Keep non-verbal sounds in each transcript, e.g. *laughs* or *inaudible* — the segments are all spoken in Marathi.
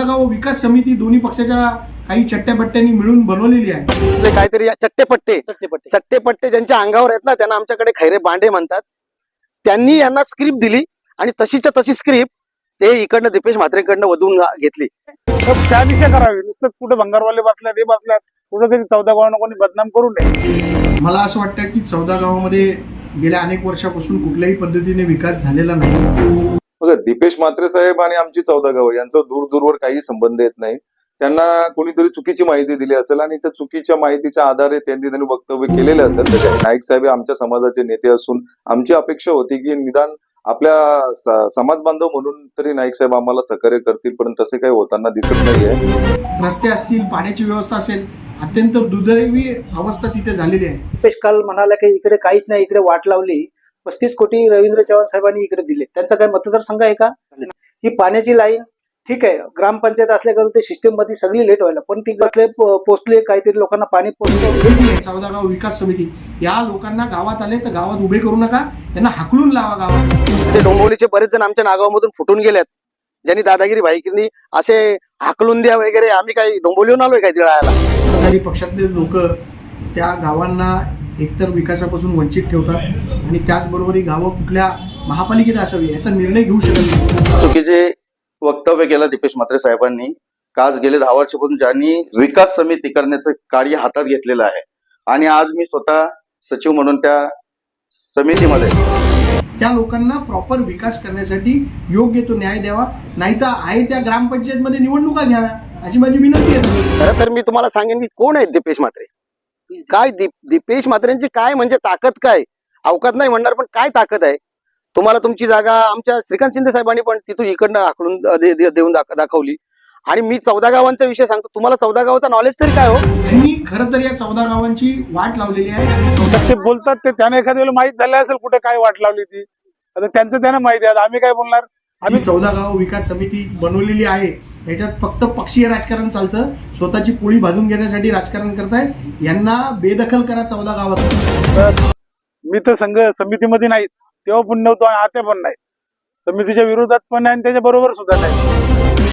ही गाव विकास समिती दोन्ही पक्षाच्या काही चट्ट्याबट्ट्यांनी मिळून बनवलेली आहे. इथले काहीतरी या चट्टेपट्टे. चट्टेपट्टे. चट्टेपट्टे ज्यांच्या अंगावर आहेत ना त्यांना आमच्याकडे खैरे बांडे म्हणतात. त्यांनी यांना स्क्रिप्ट दिली आणि तशीच्या तशी स्क्रिप्ट ते इकडनं दीपेश म्हात्रेकडनं वधून घेतली. शहानिशा करावी. नुसतं कुठे भंगारवाले बसल्यात हे बसल्यात कुठं तरी चौदा गावांना कोणी बदनाम करू नये. मला असं वाटतं की चौदा गावामध्ये गेल्या अनेक वर्षापासून कुठल्याही पद्धतीने विकास झालेला नाही. बघा दीपेश म्हात्रे साहेब आणि आमची चौदा गावं यांचा दूर दूरवर काही संबंध येत नाही. त्यांना कोणीतरी चुकीची माहिती दिली असेल आणि त्या चुकीच्या माहितीच्या आधारे त्यांनी त्यांनी वक्तव्य केलेलं असेल. तर नाईक साहेब आमच्या समाजाचे नेते असून आमची अपेक्षा होती की निदान आपल्या समाज बांधव म्हणून तरी नाईक साहेब आम्हाला सहकार्य करतील पण तसे काही होताना दिसत नाहीये. रस्ते असतील पाण्याची व्यवस्था असेल अत्यंत दुर्दैवी अवस्था तिथे झालेली आहे. काल म्हणाला की इकडे काहीच नाही इकडे वाट लावली. पस्तीस कोटी रवींद्र चव्हाण साहेबांनी इकडे दिले. त्यांचा काय मतदारसंघ आहे का? ही पाण्याची लाईन ठीक आहे ग्रामपंचायत असल्याकडून ते सिस्टीममध्ये सगळी लेट व्हायला. पण ती कसले पोचले काहीतरी लोकांना पाणी चौदा गाव विकास समिती. या लोकांना गावात आले तर गावात उभे करू नका. त्यांना हाकलून लावा गावात. असे डोंबिवलीचे बरेच जण आमच्या नागावामधून फुटून गेलेत. ज्यांनी दादागिरी भाईकींनी असे हाकलून द्या वगैरे. आम्ही काही डोंबिवलीहून आलोय काही राहायला? सत्ताधारी पक्षातले लोक त्या गावांना एकतर विकासापासून वंचित ठेवतात आणि त्याचबरोबर ही गावं कुठल्या महापालिकेत असावी याचा निर्णय घेऊ शकत नाही. चुकीचे वक्तव्य केलं दीपेश म्हात्रे साहेबांनी. का आज गेले दहा वर्षापासून ज्यांनी विकास समिती करण्याचं कार्य हातात घेतलेलं आहे. आणि आज मी स्वतः सचिव म्हणून त्या समितीमध्ये त्या लोकांना प्रॉपर विकास करण्यासाठी योग्य तो न्याय द्यावा नाहीतर आहे त्या ग्रामपंचायतमध्ये निवडणुका घ्याव्या अशी माझी विनंती आहे. खरं तर मी तुम्हाला सांगेन की कोण आहेत दीपेश म्हात्रे? काय दीप दीपेश म्हात्रेंची काय म्हणजे ताकद काय? अवकात नाही म्हणणार पण काय ताकद आहे? तुम्हाला तुमची जागा आमच्या श्रीकांत शिंदे साहेबांनी पण तिथून इकडनं दे- देऊन दाख- दाखवली. आणि मी चौदा गावांचा विषय सांगतो. तुम्हाला चौदा गावाचा नॉलेज तरी काय हो? त्यांनी खरं तर या चौदा गावांची वाट लावलेली आहे. ते बोलतात ते त्यांना एखाद्याला माहीत झालं असेल कुठे काय वाट लावली ती. आता त्यांचं त्यांना माहिती आहे. आम्ही काय बोलणार? आम्ही चौदा गाव विकास समिती बनवलेली आहे. याच्यात फक्त पक्षीय राजकारण चालतं. स्वतःची पोळी भाजून घेण्यासाठी राजकारण करताय. यांना बेदखल करा चौदा गावात. मी तर संघ समितीमध्ये नाही. तेव्हा पण नव्हतो आणि आता पण नाही. समितीच्या विरोधात पण नाही आणि त्याच्या बरोबर सुद्धा नाही.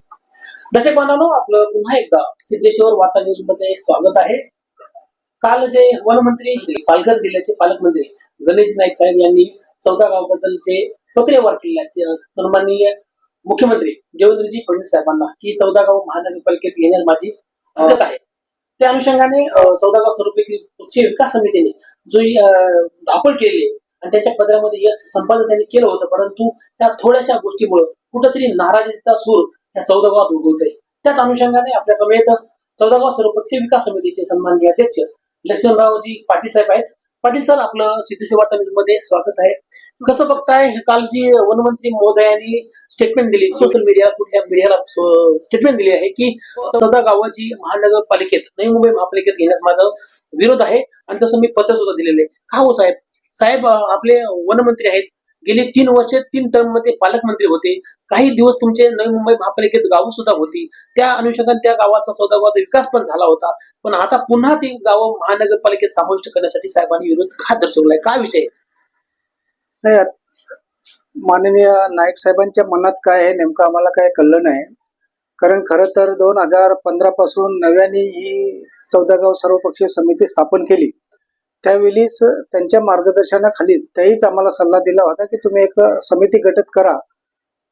दर्शक बांधवांनो आपलं पुन्हा एकदा सिद्धेश्वर वार्ता न्यूजमध्ये स्वागत आहे. काल जे वनमंत्री पालघर जिल्ह्याचे पालकमंत्री गणेश नाईक साहेब यांनी चौदा गावाबद्दलचे पत्रे वाटलेले आहे सन्माननीय मुख्यमंत्री देवेंद्रजी फडणवीस साहेबांना की चौदा गाव महानगरपालिकेत येण्यास माझी मदत आहे. त्या अनुषंगाने चौदा गाव स्वरूपी पक्षीय विकास समितीने जो ही, केली आणि त्याच्या पदरामध्ये यश संपादन त्यांनी केलं होतं परंतु त्या थोड्याशा गोष्टीमुळे कुठंतरी नाराजीचा सूर त्या चौदा गावात उगवत आहे त्याच अनुषंगाने आपल्या समेत चौदा गाव सर्वपक्षीय विकास समितीचे सन्माननीय अध्यक्ष लक्ष्मणरावजी पाटील साहेब आहेत. पाटील सर आपलं सिद्धेश्वर मध्ये स्वागत आहे. कसं बघताय? काल जी वनमंत्री महोदयांनी स्टेटमेंट दिली सोशल मीडिया कुठल्या मीडियाला स्टेटमेंट दिली आहे की सदा गावं जी महानगरपालिकेत नवी मुंबई महापालिकेत घेण्यास माझा विरोध आहे आणि तसं मी पत्र सुद्धा दिलेले का हो साहेब? साहेब आपले वनमंत्री आहेत. गेली तीन वर्ष तीन टर्ममध्ये पालकमंत्री होते. काही दिवस तुमचे नवी मुंबई महापालिकेत गावं सुद्धा होती. त्या अनुषंगाने त्या गावाचा चौदा गावाचा विकास पण झाला होता. पण आता पुन्हा ती गावं महानगरपालिकेत समाविष्ट करण्यासाठी साहेबांनी विरोध का दर्शवलाय? काय विषय आहे? नाही माननीय नाईक साहेबांच्या मनात काय आहे? नेमकं आम्हाला काय कळलं नाही. कारण खरं तर दोन हजार पंधरा पासून नव्याने ही चौदागाव सर्वपक्षीय समिती स्थापन केली. त्यावेळीच त्यांच्या मार्गदर्शनाखालीच त्याहीच आम्हाला सल्ला दिला होता की तुम्ही एक समिती गटत करा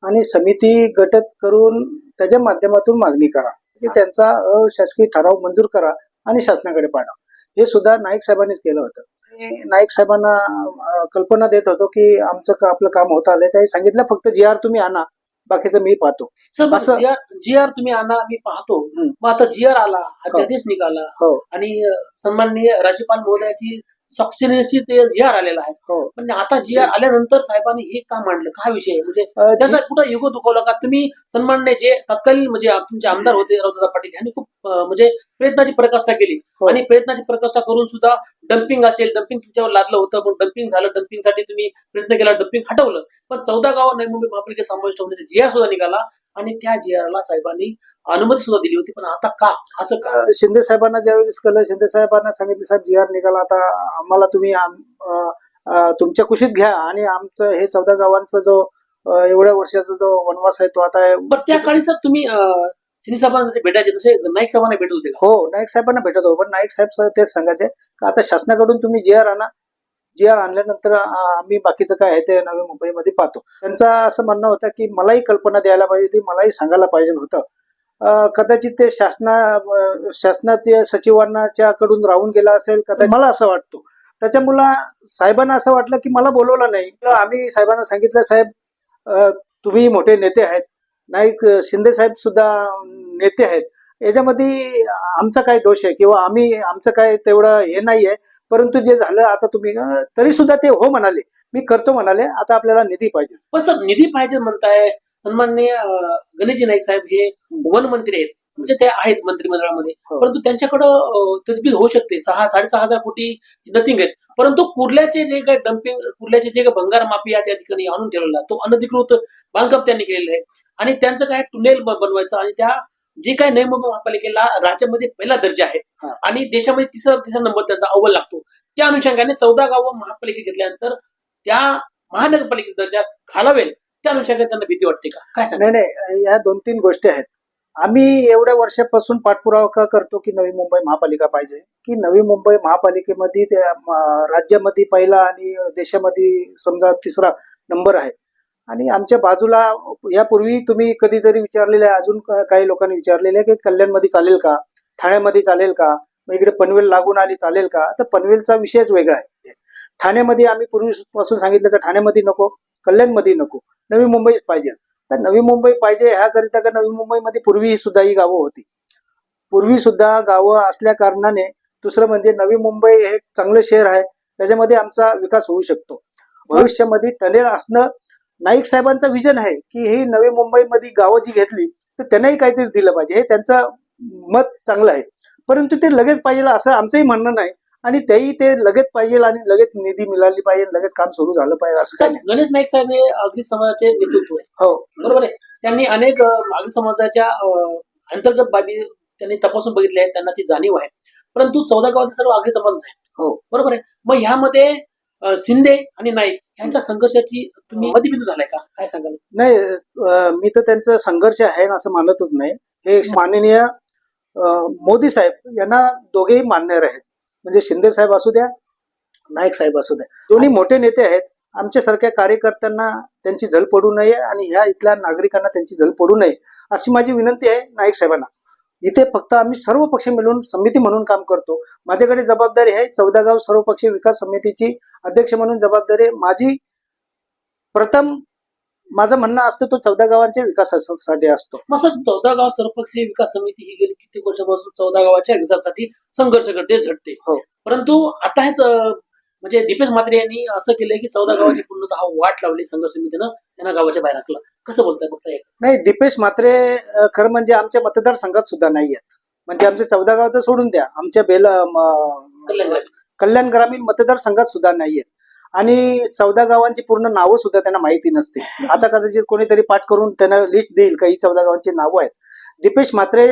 आणि समिती गटत करून त्याच्या माध्यमातून मागणी करा. की त्यांचा अशासकीय ठराव मंजूर करा आणि शासनाकडे पाठवा. हे सुद्धा नाईक साहेबांनीच केलं होतं. आणि नाईक साहेबांना कल्पना देत होतो की आमचं का आपलं काम होत आलंय. त्याही सांगितलं फक्त जी आर तुम्ही आणा बाकीचं मी पाहतो. सर असं- जी आर तुम्ही आणा मी पाहतो. मग आता जी आर आला अध्यादेश निघाला. हो. आणि सन्माननीय राज्यपाल महोदयाची स्वाक्षरीशी ते जी आर आलेला आहे. हो. पण आता जी आर आल्यानंतर साहेबांनी हे का मांडलं? काय विषय आहे? म्हणजे त्याचा कुठं युग दुखवला का? तुम्ही सन्मानने जे तत्कालीन म्हणजे तुमचे आमदार होते रावदादा पाटील यांनी खूप म्हणजे प्रयत्नाची प्रकाष्ठा केली. हो. आणि प्रयत्नाची प्रकाष्ठा करून सुद्धा डम्पिंग असेल डम्पिंग तुमच्यावर लादलं होतं पण डम्पिंग झालं डम्पिंगसाठी तुम्ही प्रयत्न केला डम्पिंग हटवलं. पण चौदा गाव नवी मुंबई महापालिकेत समाविष्ट होण्याचा जी आर सुद्धा निघाला. आणि त्या जी ला साहेबांनी अनुमती सुद्धा दिली होती पण आता का? असं का? शिंदे साहेबांना ज्यावेळेस कळलं शिंदे साहेबांना सांगितलं साहेब जी आर निघाला आता आम्हाला तुम्ही तुमच्या कुशीत घ्या. आणि आमचं हे चौदा गावांचा जो एवढ्या वर्षाचा जो वनवास आहे तो आता पण त्या काळी सर तुम्ही शिंदे साहेबांना जसे भेटायचे तसे नाईक साहेबांना भेटत होते हो नाईक साहेबांना भेटत होतो पण नाईक साहेब तेच सांगायचे का आता शासनाकडून तुम्ही जी आर आणा जी आर आणल्यानंतर आम्ही बाकीचं काय आहे ते नवी मुंबईमध्ये पाहतो. त्यांचं असं म्हणणं होतं की मलाही कल्पना द्यायला पाहिजे होती मलाही सांगायला पाहिजे होतं कदाचित ते शासना शासनातील सचिवांच्या कडून राहून गेला असेल कदाचित मला असं वाटतो. त्याच्यामुळं साहेबांना असं वाटलं की मला बोलवलं नाही. आम्ही साहेबांना सांगितलं साहेब तुम्ही मोठे नेते आहेत. नाईक शिंदे साहेब सुद्धा नेते आहेत. याच्यामध्ये आमचा काय दोष आहे? किंवा आम्ही आमचं काय तेवढं हे नाही आहे परंतु जे झालं आता तुम्ही तरी सुद्धा ते हो म्हणाले. मी करतो म्हणाले आता आपल्याला निधी पाहिजे. पण सर निधी पाहिजे म्हणताय सन्माननीय गणेशजी नाईक साहेब हे वन मंत्री आहेत. म्हणजे ते आहेत मंत्रिमंडळामध्ये. हो. परंतु त्यांच्याकडं अं, तजवीज होऊ शकते. सहा साडेसहा हजार कोटी नथिंग आहेत. परंतु कुर्ल्याचे जे काही डम्पिंग कुर्ल्याचे जे काही भंगार माफिया त्या ठिकाणी आणून ठेवलेला तो अनधिकृत बांधकाम त्यांनी केलेलं आहे. आणि त्यांचं काय टुनेल बनवायचं आणि त्या जे काय नवी मुंबई महापालिकेला राज्यामध्ये पहिला दर्जा आहे. आणि देशामध्ये तिसरा तिसरा नंबर त्यांचा अव्वल लागतो. त्या अनुषंगाने चौदा गावं महापालिका घेतल्यानंतर त्या महानगरपालिकेचा दर्जा खालावेल. त्या अनुषंगाने त्यांना भीती वाटते का? काय नाही नाही या दोन तीन गोष्टी आहेत. आम्ही एवढ्या वर्षापासून पाठपुरावा का करतो की नवी मुंबई महापालिका पाहिजे? की नवी मुंबई महापालिकेमध्ये राज्यामध्ये पहिला आणि देशामध्ये समजा तिसरा नंबर आहे. आणि आमच्या बाजूला यापूर्वी तुम्ही कधीतरी विचारलेलं आहे अजून काही लोकांनी विचारलेलं आहे की कल्याणमध्ये चालेल का? ठाण्यामध्ये चालेल का? मग इकडे पनवेल लागून आली चालेल का? तर पनवेलचा विषयच वेगळा आहे. ठाण्यामध्ये आम्ही पूर्वीपासून सांगितलं का ठाण्यामध्ये नको कल्याणमध्ये नको. नवी मुंबईच पाहिजे. तर नवी मुंबई पाहिजे ह्याकरिता का नवी मुंबईमध्ये पूर्वी सुद्धा ही गावं होती? पूर्वी सुद्धा गावं असल्या कारणाने दुसरं म्हणजे नवी मुंबई हे चांगलं शहर आहे. त्याच्यामध्ये आमचा विकास होऊ शकतो. भविष्यामध्ये टनेल असणं नाईक साहेबांचं विजन आहे की ही नवी मुंबईमध्ये गावं जी घेतली तर त्यांनाही काहीतरी दिलं पाहिजे. हे त्यांचं मत चांगलं आहे. परंतु ते लगेच पाहिजे असं आमचंही म्हणणं नाही. आणि तेही ते लगेच पाहिजे आणि लगेच निधी मिळाली पाहिजे लगेच काम सुरू झालं पाहिजे असं गणेश नाईक साहेब हे अगदी समाजाचे नेतृत्व आहे. हो. बरोबर आहे? त्यांनी अनेक मागणी समाजाच्या अंतर्गत बाबी त्यांनी तपासून बघितल्या आहेत. त्यांना ती जाणीव आहे. परंतु चौदा गावातील सर्व आगरी समाजच आहे. हो. बरोबर आहे? मग ह्यामध्ये शिंदे आणि नाईक यांच्या संघर्षाची तुम्ही मध्यबिंदू झालाय का? काय सांगाल? नाही मी तर त्यांचं संघर्ष आहे असं मानतच नाही. हे माननीय मोदी साहेब यांना दोघेही मान्य आहेत. म्हणजे शिंदे साहेब असू द्या नाईक साहेब असू द्या. दोन्ही मोठे नेते आहेत. आमच्यासारख्या कार्यकर्त्यांना त्यांची झल पडू नये आणि ह्या इथल्या नागरिकांना त्यांची झल पडू नये अशी माझी विनंती आहे नाईक साहेबांना. इथे फक्त आम्ही सर्व पक्ष मिळून समिती म्हणून काम करतो. माझ्याकडे जबाबदारी आहे चौदा गाव सर्वपक्षीय विकास समितीची अध्यक्ष म्हणून जबाबदारी आहे. माझी प्रथम माझं म्हणणं असतं तो चौदा गावांच्या विकासासाठी असतो. मग सर चौदा गाव सर्वपक्षीय विकास समिती ही गेली कित्येक वर्षापासून चौदा गावाच्या विकासासाठी संघर्ष करते झटते हो. परंतु आता हेच म्हणजे दीपेश म्हात्रे यांनी असं केलंय की चौदा गावाची पूर्णतः वाट लावली संघर्ष समितीनं त्यांना गावाच्या बाहेर हाकलं. कसं बोलताय बघताय नाही दीपेश मात्रे अं, खरं म्हणजे आमच्या मतदारसंघात सुद्धा नाही आहेत. म्हणजे आमचे चौदा गाव तर सोडून द्या. आमच्या बेल कल्याण म- कल्याण ग्रामीण. मतदारसंघात सुद्धा नाही आहेत. आणि चौदा गावांची पूर्ण नावं सुद्धा त्यांना माहिती नसते आता कदाचित कोणीतरी पाठ करून त्यांना लिस्ट देईल काही चौदा गावांची नावं आहेत. दीपेश मात्रे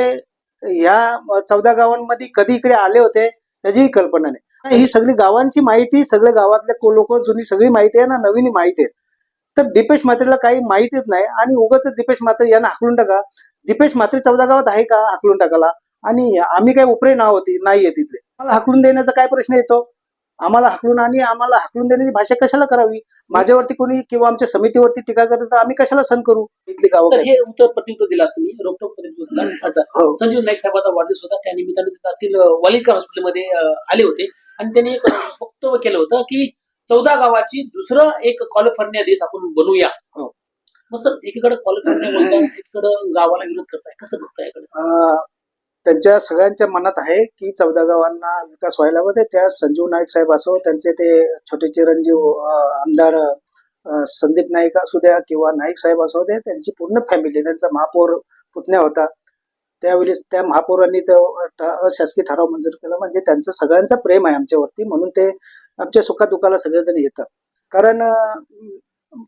ह्या चौदा गावांमध्ये कधी इकडे आले होते त्याचीही कल्पना नाही. ही सगळी गावांची माहिती सगळ्या गावातले लोक जुनी सगळी माहिती आहे ना नवीन माहिती आहे. तर दीपेश मात्रेला काही माहितीच नाही आणि उगाच दीपेश मात्रे यांना हाकलून टाका. दीपेश मात्रे चौदा गावात आहे का हाकलून टाकाला आणि आम्ही काही उपरे नाव होती नाहीये तिथले. आम्हाला हाकलून देण्याचा काय प्रश्न येतो? आम्हाला हाकलून आणि आम्हाला हाकलून देण्याची भाषा कशाला करावी? माझ्यावरती कोणी किंवा आमच्या समितीवरती टीका करत तर आम्ही कशाला सण करू? इथली गावं काय? हे उत्तर प्रत्युत्तर दिला तुम्ही रोखोक प्रत्युत्तर दिला हो. संजीव नाईक साहेबाचा वाढदिवस होता त्या निमित्ताने त्यातील वालिका हॉस्पिटलमध्ये आले होते. आणि त्यांनी एक वक्तव्य केलं होतं की चौदा गावाची दुसरं एक कॉलिफोर्निया देश आपण बनवूया. हो. मग सर एकीकडे कॉलिफोर्निया बोलताय एकीकडे गावाला विरोध करताय. कसं बघताय त्यांच्या सगळ्यांच्या मनात आहे की चौदा गावांना विकास व्हायला हवा. त्या संजीव नाईक साहेब असो त्यांचे ते छोटे चिरंजीव आमदार संदीप नाईक असू द्या किंवा नाईक साहेब असू द्या त्यांची पूर्ण फॅमिली त्यांचा महापौर पुतण्या होता. त्यावेळी त्या महापौरांनी तो अशासकीय ठराव मंजूर केला. म्हणजे त्यांचं सगळ्यांचं प्रेम आहे आमच्यावरती म्हणून ते आमच्या सुखादुखाला सगळेजण येतात. कारण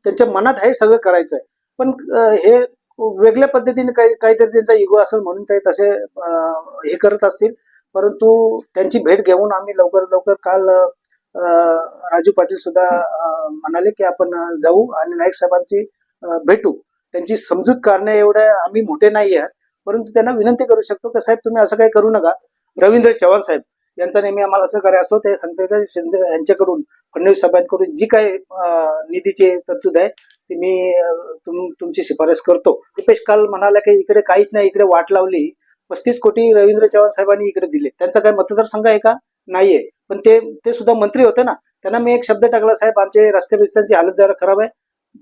त्यांच्या मनात हे सगळं करायचं आहे पण हे वेगळ्या पद्धतीने काही काहीतरी त्यांचा इगो असेल म्हणून ते तसे हे करत असतील. परंतु त्यांची भेट घेऊन आम्ही लवकर लवकर काल राजू पाटील सुद्धा म्हणाले की आपण जाऊ आणि नाईक साहेबांची भेटू. त्यांची समजूत करणे एवढ्या आम्ही मोठे नाही आहात परंतु त्यांना विनंती करू शकतो की साहेब तुम्ही असं काही करू नका. रवींद्र चव्हाण साहेब यांचा नेहमी आम्हाला सहकार्य असतो. ते सांगते का शिंदे यांच्याकडून फडणवीस साहेबांकडून जी काही निधीचे निधीची तरतूद आहे ती मी तुम तुमची शिफारस करतो. दीपेश काल म्हणाला की इकडे काहीच नाही इकडे वाट लावली. पस्तीस कोटी रवींद्र चव्हाण साहेबांनी इकडे दिले. त्यांचा काही मतदारसंघ आहे का? नाहीये. पण ते ते सुद्धा मंत्री होते ना. त्यांना मी एक शब्द टाकला साहेब आमचे रस्ते बिस्त्यांची हालत जरा खराब आहे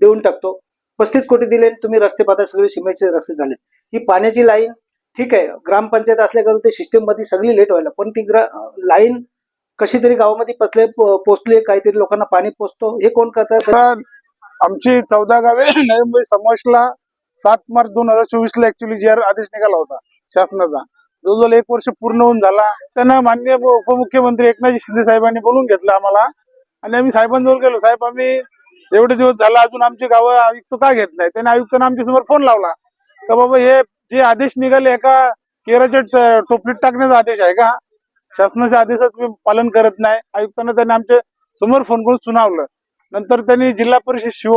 देऊन टाकतो. पस्तीस कोटी दिले तुम्ही रस्ते पाहता सगळे सिमेंटचे रस्ते झाले ही पाण्याची लाईन ठीक आहे ग्रामपंचायत असल्याकडून ते सिस्टीममध्ये सगळी लेट व्हायला. पण ती ग्रा लाईन कशी तरी गावामध्ये पसले पोचले काहीतरी लोकांना पाणी पोचतो. हे कोण करतात आमची चौदा गावे *laughs* नवी मुंबई समावेशला सात मार्च दोन हजार चोवीस ला ऍक्च्युली जी आर आदेश निघाला होता शासनाचा. जवळजवळ एक वर्ष पूर्ण होऊन झाला. त्यांना माननीय उपमुख्यमंत्री एकनाथजी शिंदे साहेबांनी बोलून घेतलं आम्हाला. आणि आम्ही साहेबांजवळ गेलो. साहेब आम्ही एवढे दिवस झाला अजून आमची गावं आयुक्त का घेत नाही त्यांनी आयुक्तांना आमच्यासमोर फोन लावला. का बाबा हे जे आदेश निघाले एका केराच्या टोपलीत टाकण्याचा आदेश आहे का? शासनाच्या आदेशात तुम्ही पालन करत नाही. आयुक्तांना त्यांनी आमच्यासमोर फोन करून सुनावलं. नंतर त्यांनी जिल्हा परिषद शिव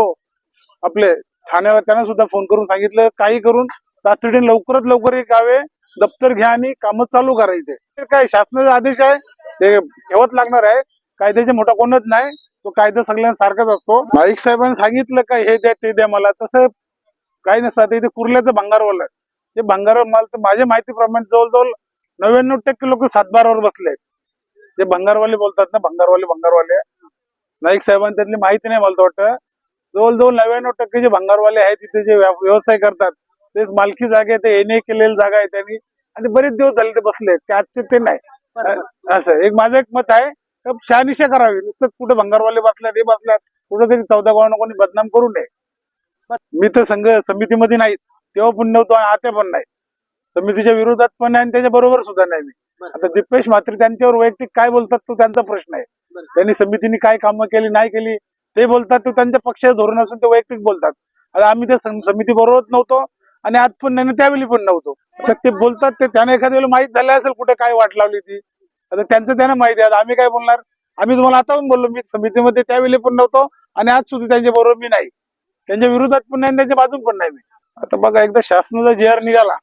आपले ठाण्याला त्यांना सुद्धा फोन करून सांगितलं. काही करून तातडीने लवकरात लवकर हे गावे दप्तर घ्या आणि कामं चालू करायचे ते काय शासनाचा आदेश आहे? ते ठेवत लागणार आहे. कायद्याचे मोठा कोणच नाही. तो कायदा सगळ्यांना सारखाच असतो. नाईक साहेबांनी सांगितलं का हे द्या ते द्या मला. तसं काही नसतं आता इथे कुर्ल्याचं भंगारवाला आहे. ते भंगार मला तर माझ्या माहितीप्रमाणे जवळजवळ नव्याण्णव टक्के लोक सातबारावर बसले आहेत. ते भंगारवाले बोलतात ना भंगारवाले भंगारवाले. नाईक साहेबांनी त्यातली माहिती नाही मला वाटतं. जवळजवळ नव्याण्णव टक्के जे भंगारवाले आहेत तिथे जे व्यवसाय करतात ते मालकी जागे ते एने केलेली जागा आहे त्यांनी. आणि बरेच दिवस झाले ते बसले. ते आजचे ते नाही. असं एक माझं एक मत आहे शहानिशा करावी. नुसतं कुठे भंगारवाले बसल्यात हे बसल्यात कुठं तरी चौदा गावांना कोणी बदनाम करू नये. मी तर संघ समितीमध्ये नाही तेव्हा पण नव्हतो आणि आता पण नाही. समितीच्या विरोधात पण नाही आणि त्याच्या बरोबर सुद्धा नाही मी. आता दिपेश मात्र त्यांच्यावर वैयक्तिक काय बोलतात तो त्यांचा प्रश्न आहे. त्यांनी समितीने काय कामं केली नाही केली ते बोलतात ते त्यांच्या पक्षाचं धोरण असून ते वैयक्तिक बोलतात. आता आम्ही त्या समिती बरोबर नव्हतो आणि आज पण नाही त्यावेळी पण नव्हतो. तर ते बोलतात ते त्यांना एखाद्या वेळेला माहीत झालं असेल कुठे काय वाट लावली ती. आता त्यांचं त्यांना माहिती आहे आम्ही काय बोलणार? आम्ही तुम्हाला आता पण बोललो मी समितीमध्ये त्यावेळी पण नव्हतो आणि आज सुद्धा त्यांच्या बरोबर मी नाही. त्यांच्या विरोधात पण नाही त्यांच्या बाजून पण नाही मी. आता बघा एकदा शासनाचा जे आर निघाला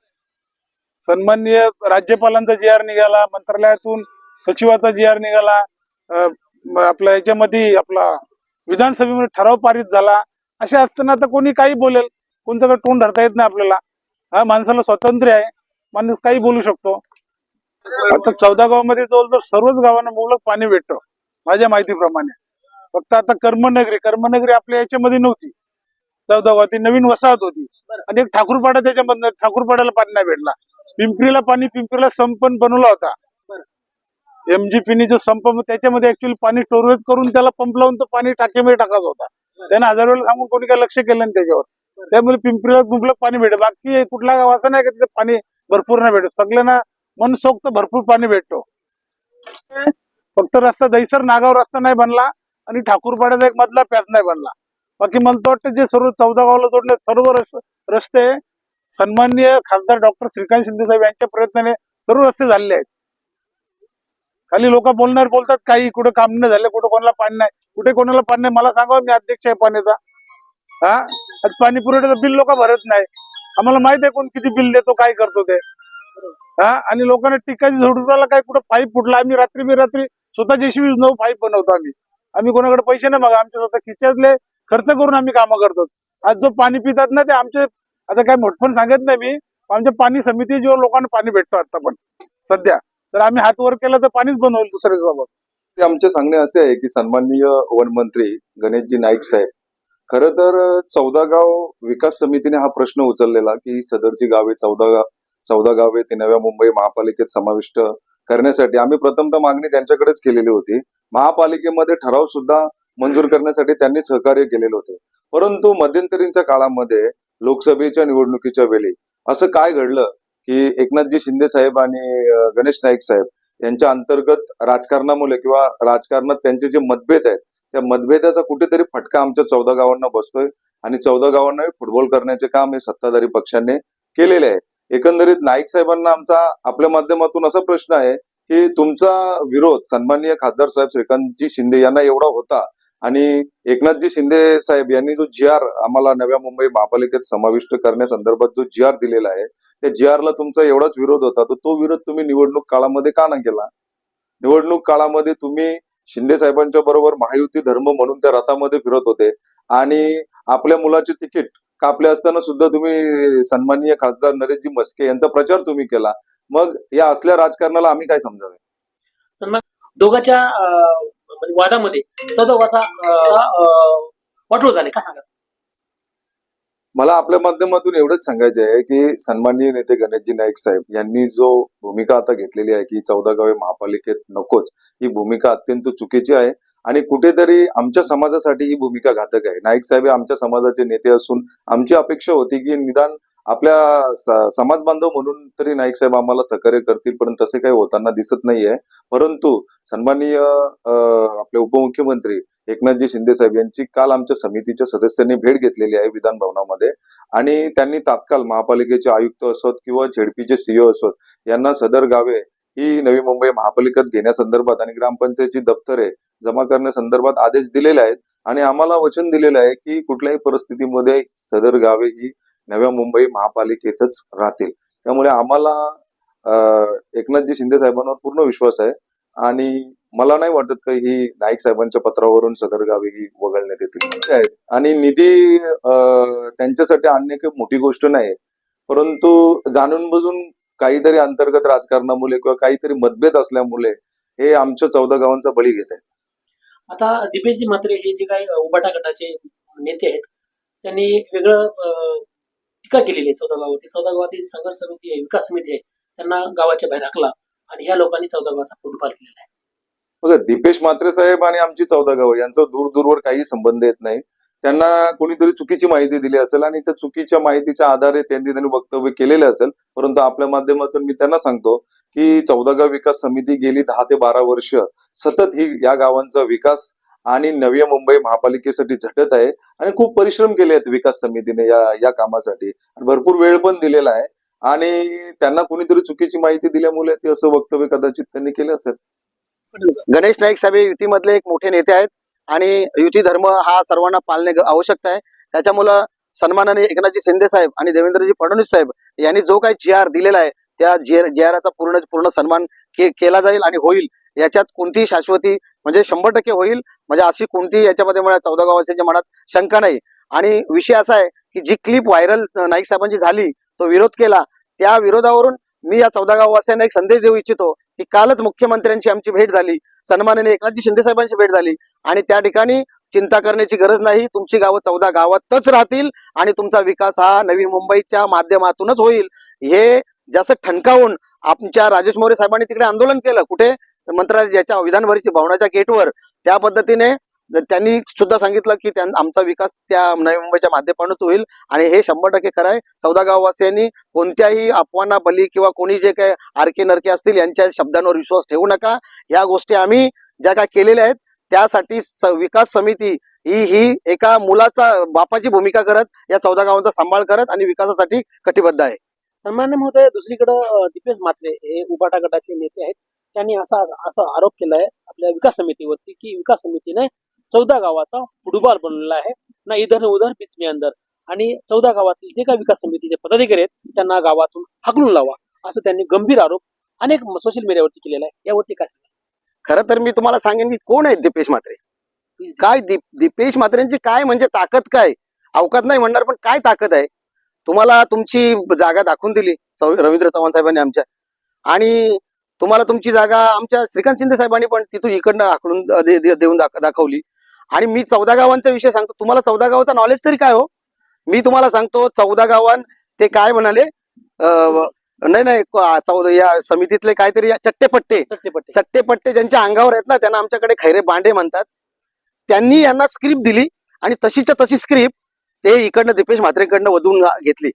सन्माननीय राज्यपालांचा जी आर निघाला मंत्रालयातून सचिवाचा जी आर निघाला आपल्या याच्यामध्ये आपला विधानसभेमध्ये ठराव पारित झाला. असे असताना आता कोणी काही बोलेल कोणतं काही तोंड धरता येत नाही आपल्याला. हा माणसाला स्वातंत्र्य आहे माणूस काही बोलू शकतो. आता चौदा गावामध्ये जवळजवळ सर्वच गावांना मुबलक पाणी भेटतं माझ्या माहितीप्रमाणे. फक्त आता कर्मनगरी कर्मनगरी आपल्या याच्यामध्ये नव्हती. चौदा गावात ती नवीन वसाहत होती. आणि एक ठाकूरपाडा त्याच्यामधनं ठाकूरपाड्याला पाणी नाही भेटला. पिंपरीला पाणी पिंपरीला संप बनवला होता. एमजीपीने जो संप त्याच्यामध्ये ऍक्च्युअली पाणी स्टोरेज करून त्याला पंप लावून तो पाणी टाकीमध्ये टाकायचं होता. त्याने हजार वेळेला सांगून कोणी काही लक्ष केलं नाही त्याच्यावर. त्यामुळे पिंपरीला मुबलक पाणी भेटत बाकी कुठला गाव असं नाही का तिथे पाणी भरपूर नाही भेटत. सगळ्यांना मनसोक्त भरपूर पाणी भेटतो. फक्त रस्ता दैसर नागाव रस्ता नाही बनला आणि ठाकूरपाड्याचा एक मधला पॅच नाही बनला. बाकी मला तर वाटतं जे सर्व चौदा गावाला जोडले सर्व रस्ते सन्माननीय खासदार डॉक्टर श्रीकांत शिंदे साहेब यांच्या प्रयत्नाने सर्व रस्ते झालेले आहेत. खाली लोक बोलणार बोलतात काही कुठे काम नाही झालं कुठे कोणाला पाणी नाही. कुठे कोणाला पाणी नाही मला सांगावं मी अध्यक्ष आहे पाण्याचा. हा? आज पाणी पुरवठ्याचं बिल लोक भरत नाही. आम्हाला माहीत आहे कोण किती बिल देतो काय करतो ते. हा? आणि लोकांना टिकायची झोडूला काय कुठं पाईप फुटला. आम्ही रात्री मी रात्री स्वतः जेशी नऊ पाईप बनवतो आम्ही. आम्ही कोणाकडे पैसे नाही मग आमच्या स्वतः खिच्यातले खर्च करून आम्ही कामं करतो. आज जो पाणी पितात ना ते आमचे आता काय मोठपण सांगत नाही मी आमच्या पाणी समिती जेव्हा लोकांना पाणी भेटतो आता पण सध्या. तर आम्ही हात वर केला तर पाणीच बनवलं दुसऱ्याच बाबत. आमचे सांगणे असे आहे की सन्माननीय वनमंत्री गणेशजी नाईक साहेब खर तर चौदा गाव विकास समितीने हा प्रश्न उचललेला की ही सदरची गावे चौदा गाव चौदा गावे ती नव्या मुंबई महापालिकेत समाविष्ट करण्यासाठी आम्ही प्रथमतः मागणी त्यांच्याकडेच केलेली होती. महापालिकेमध्ये ठराव सुद्धा मंजूर करण्यासाठी त्यांनी सहकार्य केलेले होते. परंतु मध्यंतरींच्या काळामध्ये लोकसभेच्या निवडणुकीच्या वेळी असं काय घडलं की एकनाथजी शिंदे साहेब आणि गणेश नाईक साहेब यांच्या अंतर्गत राजकारणामुळे किंवा राजकारणात त्यांचे जे मतभेद आहेत त्या मतभेदाचा कुठेतरी फटका आमच्या चौदा गावांना बसतोय आणि चौदा गावांना फुटबॉल करण्याचे काम हे सत्ताधारी पक्षांनी केलेले आहे. एकंदरीत नाईक साहेबांना आमचा आपल्या माध्यमातून असा प्रश्न आहे की तुमचा विरोध सन्माननीय खासदार साहेब श्रीकांतजी शिंदे यांना एवढा होता आणि एकनाथजी शिंदे साहेब यांनी जो जी आर आम्हाला नव्या मुंबई महापालिकेत समाविष्ट करण्यासंदर्भात जो जी आर दिलेला आहे त्या जी ला तुमचा एवढाच विरोध होता तर तो विरोध तुम्ही निवडणूक काळामध्ये का नाही केला? निवडणूक काळामध्ये तुम्ही शिंदे साहेबांच्या बरोबर महायुती धर्म म्हणून त्या रथामध्ये फिरत होते आणि आपल्या मुलाचे तिकीट कापले असताना सुद्धा तुम्ही सन्माननीय खासदार नरेशजी मस्के यांचा प्रचार तुम्ही केला. मग या असल्या राजकारणाला आम्ही काय समजावे? सन्मान दोघांच्या म्हणजे वादामध्ये चौदा वाटोळ झाले का सांगा? मला आपल्या माध्यमातून एवढंच सांगायचं आहे की सन्माननीय नेते गणेशजी नाईक साहेब यांनी जो भूमिका आता घेतलेली आहे की चौदा गावे महापालिकेत नकोच ही भूमिका अत्यंत चुकीची आहे आणि कुठेतरी आमच्या समाजासाठी ही भूमिका घातक आहे. नाईक साहेब आमच्या समाजाचे नेते असून आमची अपेक्षा होती की निदान आपल्या स- समाज बांधव म्हणून तरी नाईक साहेब आम्हाला सहकार्य करतील पण तसे काही होताना दिसत नाहीये. परंतु सन्माननीय आपले उपमुख्यमंत्री एकनाथजी शिंदे साहेब यांची काल आमच्या समितीच्या सदस्यांनी भेट घेतलेली आहे विधान भवनामध्ये. आणि त्यांनी तात्काळ महापालिकेचे आयुक्त असोत किंवा झेडपीचे सीओ असोत यांना सदर गावे ही नवी मुंबई महापालिकेत घेण्यासंदर्भात आणि ग्रामपंचायतची दप्तरे जमा करण्यासंदर्भात आदेश दिलेले आहेत. आणि आम्हाला वचन दिलेलं आहे की कुठल्याही परिस्थितीमध्ये सदर गावे ही नव्या मुंबई महापालिकेतच राहतील. त्यामुळे आम्हाला एकनाथजी शिंदे साहेबांवर पूर्ण विश्वास आहे. आणि मला नाही वाटत का ही नाईक साहेबांच्या पत्रावरून सदर गावे ही वगळण्यात येतील. आणि निधी त्यांच्यासाठी आणणे काही मोठी गोष्ट नाही. परंतु जाणून बुजून काहीतरी अंतर्गत राजकारणामुळे किंवा काहीतरी मतभेद असल्यामुळे हे आमच्या चौदा गावांचा बळी घेत आहेत. आता दिपेशजी म्हात्रे हे जे काही उबाटा गटाचे नेते आहेत त्यांनी वेगळं टीका केलेली आहे चौदा गावावरती चौदा गावातील संघर्ष समिती आहे विकास समिती आहे. त्यांना गावाच्या बाहेर राखला आणि ह्या लोकांनी चौदा गावाचा फुटबॉल केलेला आहे. बघा दीपेश मात्रे साहेब आणि आमची चौदा गाव यांचा दूर दूरवर काही संबंध येत नाही. त्यांना कोणीतरी चुकीची माहिती दिली असेल आणि त्या चुकीच्या माहितीच्या आधारे त्यांनी त्यांनी वक्तव्य केलेले असेल. परंतु आपल्या माध्यमातून मी त्यांना सांगतो की चौदागाव विकास समिती गेली दहा ते बारा वर्ष. सतत ही या गावांचा विकास आणि नवी मुंबई महापालिकेसाठी झटत आहे आणि खूप परिश्रम केले आहेत विकास समितीने या या कामासाठी. भरपूर वेळ पण दिलेला आहे. आणि त्यांना कुणीतरी चुकीची माहिती दिल्यामुळे ते असं वक्तव्य कदाचित त्यांनी केलं असेल. गणेश नाईक साहेब युतीमधले एक मोठे नेते आहेत आणि युती धर्म हा सर्वांना पाळणे आवश्यक आहे. त्याच्यामुळं सन्मानाने एकनाथजी शिंदे साहेब आणि देवेंद्रजी फडणवीस साहेब यांनी जो काही जी आर दिलेला आहे त्या जी आरचा पूर्ण पूर्ण सन्मान के, केला जाईल आणि होईल. याच्यात कोणतीही शाश्वती म्हणजे शंभर टक्के होईल. म्हणजे अशी कोणतीही याच्यामध्ये म्हणा चौदा गावाच्या मनात शंका नाही. आणि विषय असा आहे की जी क्लिप व्हायरल नाईक साहेबांची झाली तो विरोध केला त्या विरोधावरून मी या चौदा गाववासियांना एक संदेश देऊ इच्छितो की कालच मुख्यमंत्र्यांची आमची भेट झाली सन्मानाने एकनाथजी शिंदे साहेबांची भेट झाली आणि त्या ठिकाणी चिंता करण्याची गरज नाही तुमची गावं चौदा गावातच राहतील आणि तुमचा विकास हा नवी मुंबईच्या माध्यमातूनच होईल. हे जास्त ठणकावून आमच्या राजेश मोरे साहेबांनी तिकडे आंदोलन केलं कुठे? मंत्रालयाच्या विधानभरीची भवनाच्या गेटवर त्या पद्धतीने त्यांनी सुद्धा सांगितलं की आमचा विकास त्या नवी मुंबईच्या माध्यमातून होईल आणि हे शंभर टक्के खरं आहे. चौदा गाववासियांनी कोणत्याही अपवाना बली किंवा कोणी जे काही आरके नरके असतील यांच्या शब्दांवर विश्वास ठेवू नका. या गोष्टी आम्ही ज्या काय केलेल्या आहेत त्यासाठी विकास समिती ही ही एका मुलाचा बापाची भूमिका करत या चौदा गावांचा सांभाळ करत आणि विकासासाठी कटिबद्ध आहे. सन्मान्य महोदय दुसरीकडे दिपेश मात्रे हे उबाटा गटाचे नेते आहेत. त्यांनी असा असा आरोप केला आहे आपल्या विकास समितीवरती की विकास समितीने चौदा गावाचा फुटबॉल बनवलेला आहे. ना इधर न उधर बीच में अंदर. आणि चौदा गावातील जे काही विकास समितीचे पदाधिकारी आहेत त्यांना गावातून हाकलून लावा असं त्यांनी गंभीर आरोप अनेक सोशल मीडियावरती केलेला आहे. यावरती काय सांगाल? खरं तर मी तुम्हाला सांगेन की कोण आहेत दीपेश म्हात्रे? काय दीप दीपेश म्हात्रेंची काय म्हणजे ताकद काय? अवकात नाही म्हणणार पण काय ताकद आहे? तुम्हाला तुमची जागा दाखवून दिली रवींद्र चव्हाण साहेबांनी आमच्या. आणि तुम्हाला तुमची जागा आमच्या श्रीकांत शिंदे साहेबांनी पण तिथून इकडनं दे- देऊन दाख- दाखवली. आणि मी चौदा गावांचा विषय सांगतो. तुम्हाला चौदा गावाचा नॉलेज तरी काय हो? मी तुम्हाला सांगतो चौदा गावान ते काय म्हणाले? नाही नाही चौदा या समितीतले काहीतरी चट्टेपट्टे. चट्टेपट्टे. ज्यांच्या अंगावर आहेत ना त्यांना आमच्याकडे खैरे बांडे म्हणतात. त्यांनी यांना स्क्रिप्ट दिली आणि तशीच्या तशी स्क्रिप्ट ते इकडनं दीपेश म्हात्रेकडनं वधून घेतली.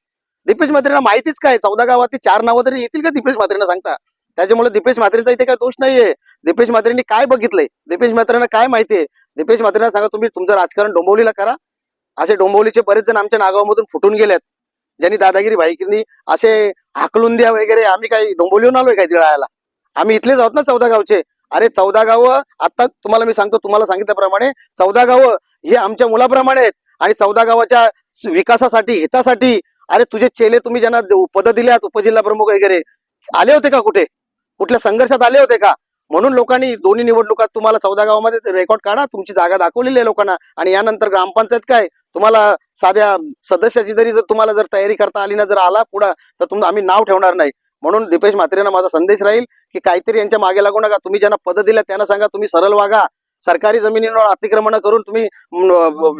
दीपेश म्हात्रेला माहितीच काय चौदा गावातली चार नावं तरी येतील का दीपेश म्हात्रेंना सांगता? त्याच्यामुळे दीपेश म्हात्रेचा इथे काय दोष नाहीये. दीपेश म्हात्रेंनी काय बघितलंय? दीपेश म्हात्रेंना काय माहितीये? दीपेश म्हात्रेंना सांगा तुम्ही तुमचं राजकारण डोंबवलीला करा. असे डोंबवलीचे बरेच जण आमच्या नागावामधून फुटून गेलेत. ज्यांनी दादागिरी भाईकींनी असे हाकलून द्या वगैरे आम्ही काही डोंबवलीहून आलोय काय तिळायला आम्ही इथलेच आहोत ना चौदा गावचे. अरे चौदा गावं आता तुम्हाला मी सांगतो तुम्हाला सांगितल्याप्रमाणे चौदा गावं हे आमच्या मुलाप्रमाणे आहेत. आणि चौदा गावाच्या विकासासाठी हितासाठी अरे तुझे चेले तुम्ही ज्यांना पद दिल्यात उपजिल्हा प्रमुख वगैरे आले होते का कुठे? कुठल्या संघर्षात आले होते का? म्हणून लोकांनी दोन्ही निवडणुकात तुम्हाला चौदा गावामध्ये रेकॉर्ड काढा तुमची जागा दाखवलेली आहे लोकांना. आणि यानंतर ग्रामपंचायत काय? तुम्हाला साध्या सदस्याची जरी जर तुम्हाला जर तयारी करता आली ना जर आला पुढं तर तुम आम्ही नाव ठेवणार नाही. म्हणून दीपेश म्हात्रेंना माझा संदेश राहील की काहीतरी यांच्या मागे लागू नका. तुम्ही ज्यांना पद दिल्या त्यांना सांगा तुम्ही सरळ वागा. सरकारी जमिनींवर अतिक्रमण करून तुम्ही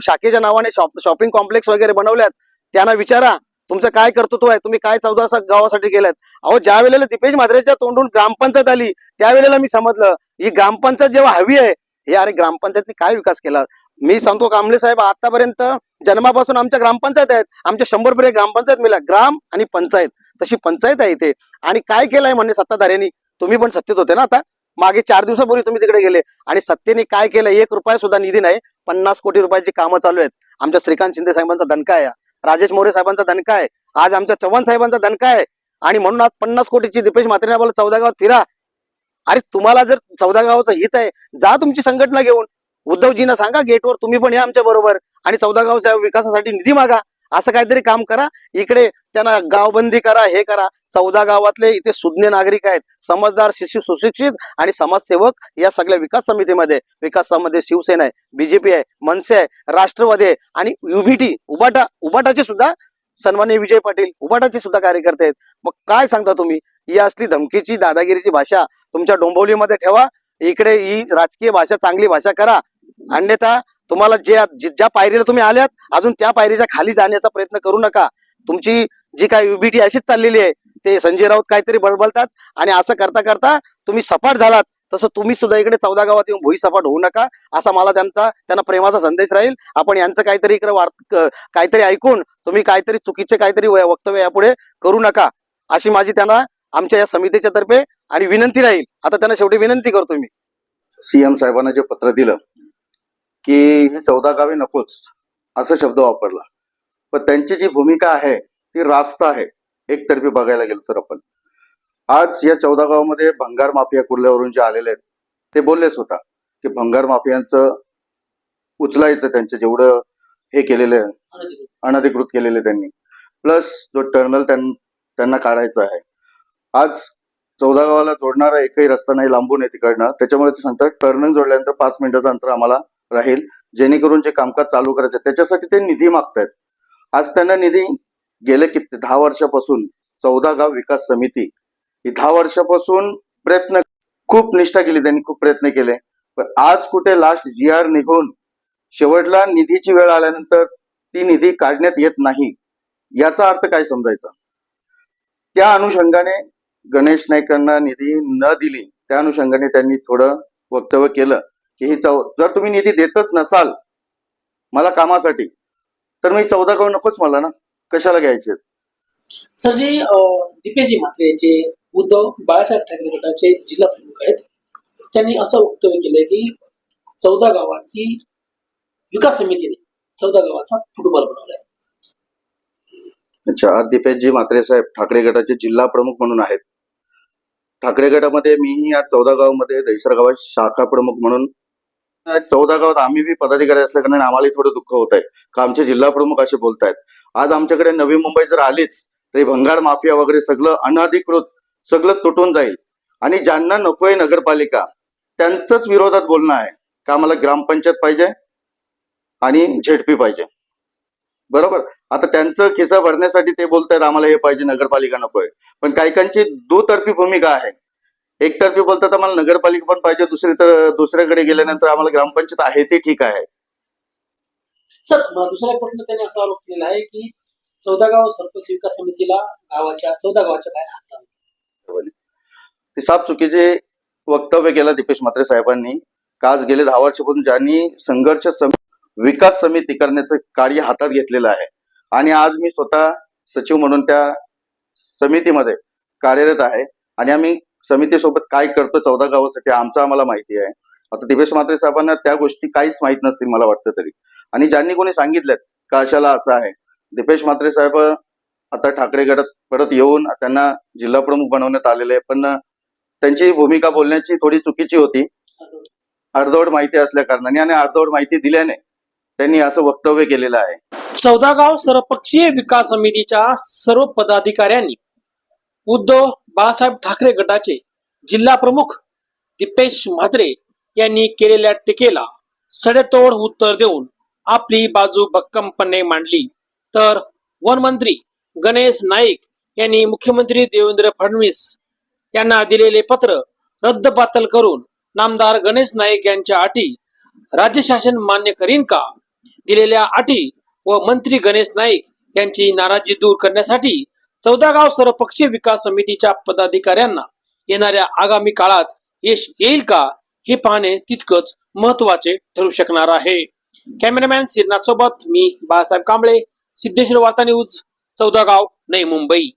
शाखेच्या नावाने शॉपिंग कॉम्प्लेक्स वगैरे बनवल्यात त्यांना विचारा. तुमचं काय कर्तृत्व आहे? तुम्ही काय चौदा गावासाठी केल्यात अहो ज्या वेळेला दीपेश म्हात्रेच्या तोंडून ग्रामपंचायत आली त्यावेळेला मी समजलं ही ग्रामपंचायत जेव्हा हवी आहे हे अरे ग्रामपंचायतने काय विकास केला? मी सांगतो कांबळे साहेब आतापर्यंत जन्मापासून आमच्या ग्रामपंचायत आहेत. आमच्या शंभर पर्यंत ग्रामपंचायत मिळाल्या ग्राम आणि पंचायत. तशी पंचायत आहे इथे. आणि काय केलंय म्हणजे सत्ताधाऱ्यांनी? तुम्ही पण सत्तेत होते ना आता? मागे चार दिवसापूर्वी तुम्ही तिकडे गेले. आणि सत्तेने काय केलं? एक रुपया सुद्धा निधी नाही. पन्नास कोटी रुपयाची कामं चालू आहेत. आमच्या श्रीकांत शिंदे साहेबांचा दणका आहे राजेश मोरे साहेबांचा दणका आहे. आज आमच्या चव्हाण साहेबांचा दणका आहे. आणि म्हणून आज पन्नास कोटीची दीपेश म्हात्रेने बोला चौदा गावात फिरा. अरे तुम्हाला जर चौदा गावाचं हित आहे जा तुमची संघटना घेऊन. उद्धवजींना सांगा गेटवर तुम्ही पण या आमच्या बरोबर. आणि चौदा गावच्या विकासासाठी निधी मागा. असं काहीतरी काम करा. इकडे त्यांना गावबंदी करा हे करा. चौदा गावातले इथे सुज्ञ नागरिक आहेत. समजदार शिशु सुशिक्षित आणि समाजसेवक या सगळ्या विकास समितीमध्ये. विकासामध्ये शिवसेना आहे बीजेपी आहे मनसे आहे राष्ट्रवादी आहे आणि युबीटी उबाटा उबाटाचे सुद्धा सन्मान्य विजय पाटील उबाटाचे सुद्धा कार्यकर्ते आहेत. मग काय सांगता तुम्ही? ही असली धमकीची दादागिरीची भाषा तुमच्या डोंबवलीमध्ये ठेवा. इकडे ही राजकीय भाषा चांगली भाषा करा. अन्यथा तुम्हाला जे ज्या पायरीला तुम्ही आल्यात अजून त्या पायरीच्या खाली जाण्याचा प्रयत्न करू नका. तुमची जी काय युबीटी अशीच चाललेली आहे ते संजय राऊत काहीतरी बळबळतात आणि असं करता करता तुम्ही सपाट झालात. तसं तुम्ही सुद्धा इकडे चौदा गावात येऊन भुई सपाट होऊ नका. असा मला त्यांचा त्यांना प्रेमाचा संदेश राहील. आपण यांचं काहीतरी इकडे काहीतरी ऐकून तुम्ही काहीतरी चुकीचे काहीतरी व- वक्तव्य यापुढे करू नका. अशी माझी त्यांना आमच्या या समितीच्या तर्फे आणि विनंती राहील. आता त्यांना शेवटी विनंती करतो मी. सीएम साहेबांना जे पत्र दिलं की ही चौदा गावे नकोच असा शब्द वापरला. पण त्यांची जी भूमिका आहे ती रास्त आहे एकतर्फी बघायला गेलो तर आपण. आज या चौदा गावामध्ये भंगार माफिया कुर्ल्यावरून जे आलेले आहेत ते बोललेच होता की भंगार माफियांचं उचलायचं त्यांचं जेवढं हे केलेलं आहे अनधिकृत केलेले त्यांनी. प्लस जो टर्नल त्यांना काढायचा आहे. आज चौदा गावाला जोडणारा एकही रस्ता नाही लांबून आहे तिकडनं. त्याच्यामुळे ते सांगतात टर्नल जोडल्यानंतर पाच मिनिटाचं अंतर आम्हाला राहील जेणेकरून जे कामकाज चालू करायचं त्याच्यासाठी ते निधी मागतायत. आज त्यांना निधी गेले किती? दहा वर्षापासून चौदा गाव विकास समिती. ही दहा वर्षापासून प्रयत्न खूप निष्ठा केली त्यांनी खूप प्रयत्न केले. पण आज कुठे लास्ट जी आर निघून शेवटला निधीची वेळ आल्यानंतर ती निधी काढण्यात येत नाही याचा अर्थ काय समजायचा? त्या अनुषंगाने गणेश नाईकांना निधी न दिली त्या अनुषंगाने त्यांनी थोडं वक्तव्य केलं. की ही चौ जर तुम्ही निधी देतच नसाल मला कामासाठी तर मी चौदा गाव नकोच मला ना? कशाला घ्यायचे? सर जे अं, दीपेशजी म्हात्रे जे उद्धव बाळासाहेब ठाकरे गटाचे जिल्हा प्रमुख आहेत त्यांनी असं वक्तव्य केलंय की चौदा गावाची विकास समितीने चौदा गावाचा फुटबॉल बनवलाय. अच्छा आज दीपेशजी म्हात्रे साहेब ठाकरे गटाचे जिल्हा प्रमुख म्हणून आहेत. ठाकरे गटामध्ये मीही आज चौदा गावमध्ये दहिसर गावात शाखा प्रमुख म्हणून चौदा गावात आम्ही बी पदाधिकारी असल्याकारणाने आम्हाला आम्हालाही थोडं दुःख होत आहे का आमचे जिल्हा प्रमुख असे बोलतायत. आज आमच्याकडे नवी मुंबई जर आलीच तरी भंगार माफिया वगैरे सगळं अनधिकृत सगळं तुटून जाईल. आणि ज्यांना नकोय नगरपालिका त्यांचंच विरोधात बोलणं आहे का आम्हाला ग्रामपंचायत पाहिजे आणि झेडपी पाहिजे? बरोबर? आता त्यांचं खिसा भरण्यासाठी ते बोलतायत आम्हाला हे पाहिजे नगरपालिका नकोय. पण काही दुतर्फी भूमिका आहे. एकतर्फी बोलतात आम्हाला नगरपालिका पण पाहिजे दुसरी तर दुसऱ्याकडे गेल्यानंतर आम्हाला ग्रामपंचायत आहे ते ठीक आहे. सर दुसरा प्रश्न त्यांनी असा आरोप केलेला आहे की चौदा गाव सरपंच विकास समितीला गावाच्या चौदा गावाच्या बाहेर हात ते साफ चुकीचे वक्तव्य केलं दीपेश म्हात्रे साहेबांनी. का आज गेले दहा वर्षापासून ज्यांनी संघर्ष सम- विकास समिती करण्याचं कार्य हातात घेतलेलं आहे. आणि आज मी स्वतः सचिव म्हणून त्या समितीमध्ये कार्यरत आहे. आणि आम्ही समितीसोबत काय करतो चौदा गावासाठी आमचं आम्हाला माहिती आहे. आता दिपेश म्हात्रे साहेबांना त्या गोष्टी काहीच माहीत नसतील मला वाटतं तरी. आणि ज्यांनी कोणी सांगितल्यात का अशाला असं आहे दिपेश म्हात्रे साहेब आता ठाकरे गटात परत येऊन त्यांना जिल्हा प्रमुख बनवण्यात आलेले आहे पण त्यांची भूमिका बोलण्याची थोडी चुकीची होती. अर्धवट माहिती असल्या कारणाने आणि अर्धवट माहिती दिल्याने त्यांनी असं वक्तव्य केलेलं आहे. चौदा गाव सर्वपक्षीय विकास समितीच्या सर्व पदाधिकाऱ्यांनी उद्धव बाळासाहेब ठाकरे गटाचे जिल्हा प्रमुख दीपेश म्हात्रे यांनी केलेल्या टीकेला सडेतोड उत्तर देऊन आपली बाजू भक्कमपणे मांडली. तर वन मंत्री गणेश नाईक यांनी मुख्यमंत्री देवेंद्र फडणवीस यांना दिलेले पत्र रद्दबातल करून नामदार गणेश नाईक यांच्या अटी राज्य शासन मान्य करीन का? दिलेल्या अटी व मंत्री गणेश नाईक यांची नाराजी दूर करण्यासाठी चौदा गाव सर्वपक्षीय विकास समितीच्या पदाधिकाऱ्यांना येणाऱ्या आगामी काळात यश येईल का हे पाहणे तितकंच महत्त्वाचे ठरू शकणार आहे. कॅमेरामॅन सिरनाथ सोबत मी बाळासाहेब कांबळे सिद्धेश्वर वार्ता न्यूज चौदा गाव नई मुंबई.